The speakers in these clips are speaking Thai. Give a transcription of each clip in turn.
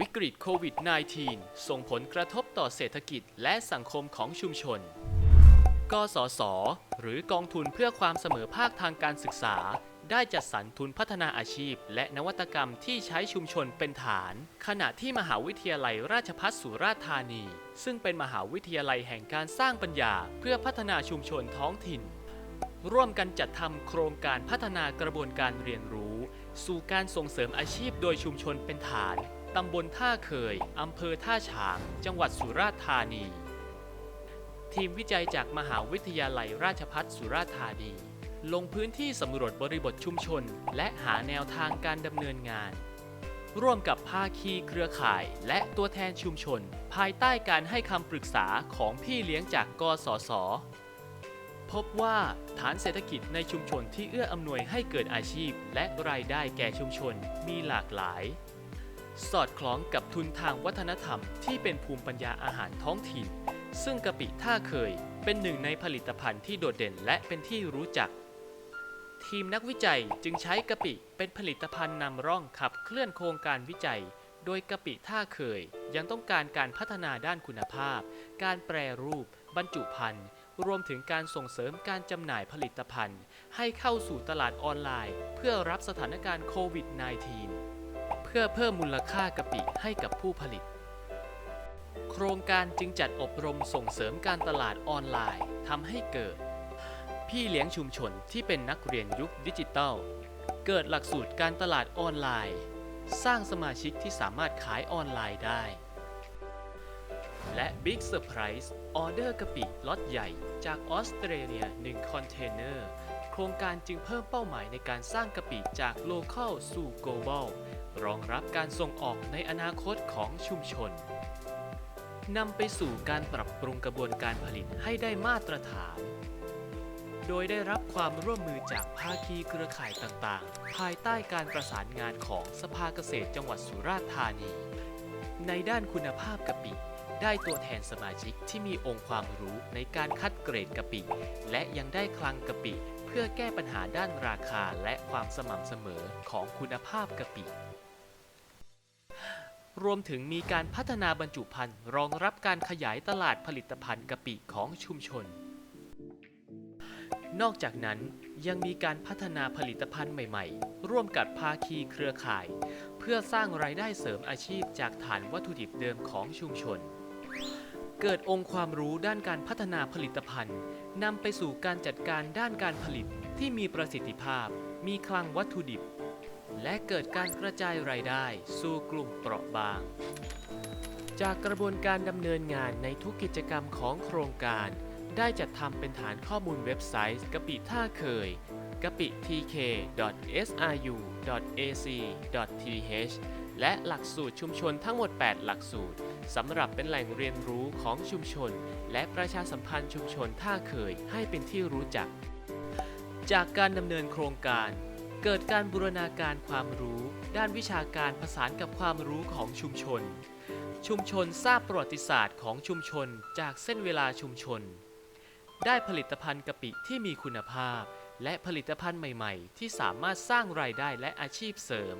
วิกฤตโควิด -19 ส่งผลกระทบต่อเศรษฐกิจและสังคมของชุมชน กสศหรือกองทุนเพื่อความเสมอภาคทางการศึกษา ได้จัดสรรทุนพัฒนาอาชีพ และนวัตกรรมที่ใช้ชุมชนเป็นฐาน ขณะที่มหาวิทยาลัยราชภัฏสุราษฎร์ธานี ซึ่งเป็นมหาวิทยาลัยแห่งการสร้างปัญญา เพื่อพัฒนาชุมชนท้องถิ่น ร่วมกันจัดทำโครงการพัฒนากระบวนการเรียนรู้ สู่การส่งเสริมอาชีพโดยชุมชนเป็นฐาน ตำบลท่าเคย อำเภอท่าฉาง จังหวัดสุราษฎร์ธานี ทีมวิจัยจากมหาวิทยาลัยราชภัฏสุราษฎร์ธานี ลงพื้นที่สำรวจบริบทชุมชน และหาแนวทางการดำเนินงาน ร่วมกับภาคีเครือข่าย และตัวแทนชุมชน ภายใต้การให้คำปรึกษาของพี่เลี้ยงจากกสศพบว่าฐานเศรษฐกิจในชุมชนที่เอื้ออำนวยให้เกิดอาชีพ และรายได้แก่ชุมชนมีหลากหลาย สอดคล้องกับทุนทางวัฒนธรรมที่เป็นภูมิปัญญาอาหารท้องถิ่น ซึ่งกะปิท่าเคยเป็นหนึ่งในผลิตภัณฑ์ที่โดดเด่นและเป็นที่รู้จัก ทีมนักวิจัยจึงใช้กะปิเป็นผลิตภัณฑ์นำร่องขับเคลื่อนโครงการวิจัย โดยกะปิท่าเคยยังต้องการการพัฒนาด้านคุณภาพ การแปรรูป บรรจุภัณฑ์รวมถึงการส่งเสริมการจำหน่ายผลิตภัณฑ์ ให้เข้าสู่ตลาดออนไลน์ เพื่อรับสถานการณ์โควิด -19 พื่อเพิ่มมูลค่ากะปิให้กับผู้ผลิต โครงการจึงจัดอบรมส่งเสริมการตลาดออนไลน์ทำให้เกิด พี่เลี้ยงชุมชนที่เป็นนักเรียนยุคดิจิทัล เกิดหลักสูตรการตลาดออนไลน์ สร้างสมาชิกที่สามารถขายออนไลน์ได้ และ Big Surprise ออเดอร์กะปิล็อตใหญ่จากออสเตรเลีย1คอนเทนเนอร์โครงการจึงเพิ่มเป้าหมายในการสร้างกะปิจาก Local สู่ Global รองรับการส่งออกในอนาคตของชุมชนนำไปสู่การปรับปรุงกระบวนการผลิตให้ได้มาตรฐาน โดยได้รับความร่วมมือจากภาคีเครือข่ายต่างๆ ภายใต้การประสานงานของสภาเกษตรจังหวัดสุราษฎร์ธานี ในด้านคุณภาพกะปิ ได้ตัวแทนสมาชิกที่มีองค์ความรู้ในการคัดเกรดกะปิ และยังได้คลังกะปิ เพื่อแก้ปัญหาด้านราคาและความสม่ำเสมอของคุณภาพกะปิ รวมถึงมีการพัฒนาบรรจุภัณฑ์รองรับการขยายตลาดผลิตภัณฑ์กะปิของชุมชน นอกจากนั้นยังมีการพัฒนาผลิตภัณฑ์ใหม่ๆ ร่วมกับภาคีเครือข่าย เพื่อสร้างรายได้เสริมอาชีพจากฐานวัตถุดิบเดิมของชุมชน เกิดองค์ความรู้ด้านการพัฒนาผลิตภัณฑ์นำไปสู่การจัดการด้านการผลิตที่มีประสิทธิภาพ มีคลังวัตถุดิบ และเกิดการกระจายรายได้สู่กลุ่มเปราะบาง จากกระบวนการดำเนินงานในทุกกิจกรรมของโครงการ ได้จัดทำเป็นฐานข้อมูลเว็บไซต์กะปิท่าเคยกะปิ tk.sru.ac.th และหลักสูตรชุมชนทั้งหมด 8 หลักสูตรสำหรับเป็นแหล่งเรียนรู้ของชุมชน และประชาสัมพันธ์ชุมชนท่าเคยให้เป็นที่รู้จัก จากการดำเนินโครงการ เกิดการบูรณาการความรู้ ด้านวิชาการผสานกับความรู้ของชุมชน ชุมชนทราบประวัติศาสตร์ของชุมชนจากเส้นเวลาชุมชน ได้ผลิตภัณฑ์กะปิที่มีคุณภาพ และผลิตภัณฑ์ใหม่ ๆ ที่สามารถสร้างรายได้และอาชีพเสริม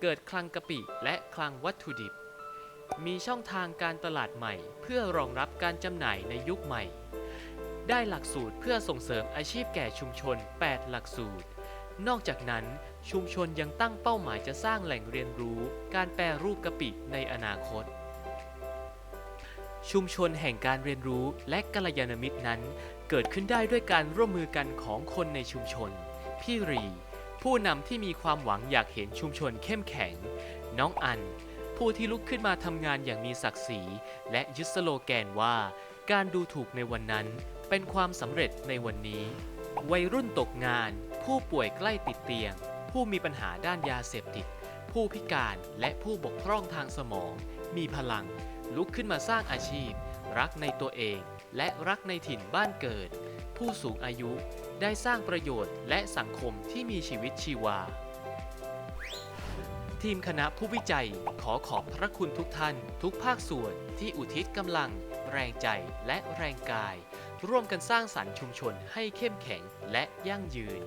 เกิดคลังกะปิและคลังวัตถุดิบ มีช่องทางการตลาดใหม่ เพื่อรองรับการจำหน่ายในยุคใหม่ ได้หลักสูตรเพื่อส่งเสริมอาชีพแก่ชุมชน 8 หลักสูตร นอกจากนั้น ชุมชนยังตั้งเป้าหมายจะสร้างแหล่งเรียนรู้ การแปรรูปกะปิในอนาคต ชุมชนแห่งการเรียนรู้และกัลยาณมิตรนั้น เกิดขึ้นได้ด้วยการร่วมมือกันของคนในชุมชน พี่รี ผู้นำที่มีความหวังอยากเห็นชุมชนเข้มแข็ง น้องอัน ผู้ที่ลุกขึ้นมาทำงานอย่างมีศักดิ์ศรี และยึดสโลแกนว่า การดูถูกในวันนั้น เป็นความสำเร็จในวันนี้ วัยรุ่นตกงาน ผู้ป่วยใกล้ติดเตียง ผู้มีปัญหาด้านยาเสพติด ผู้พิการและผู้บกพร่องทางสมอง มีพลัง ลุกขึ้นมาสร้างอาชีพ รักในตัวเอง และรักในถิ่นบ้านเกิด ผู้สูงอายุได้สร้างประโยชน์และสังคมที่มีชีวิตชีวา ทีมคณะผู้วิจัยขอขอบพระคุณทุกท่าน ทุกภาคส่วนที่อุทิศกำลัง แรงใจและแรงกาย ร่วมกันสร้างสรรค์ชุมชนให้เข้มแข็งและยั่งยืน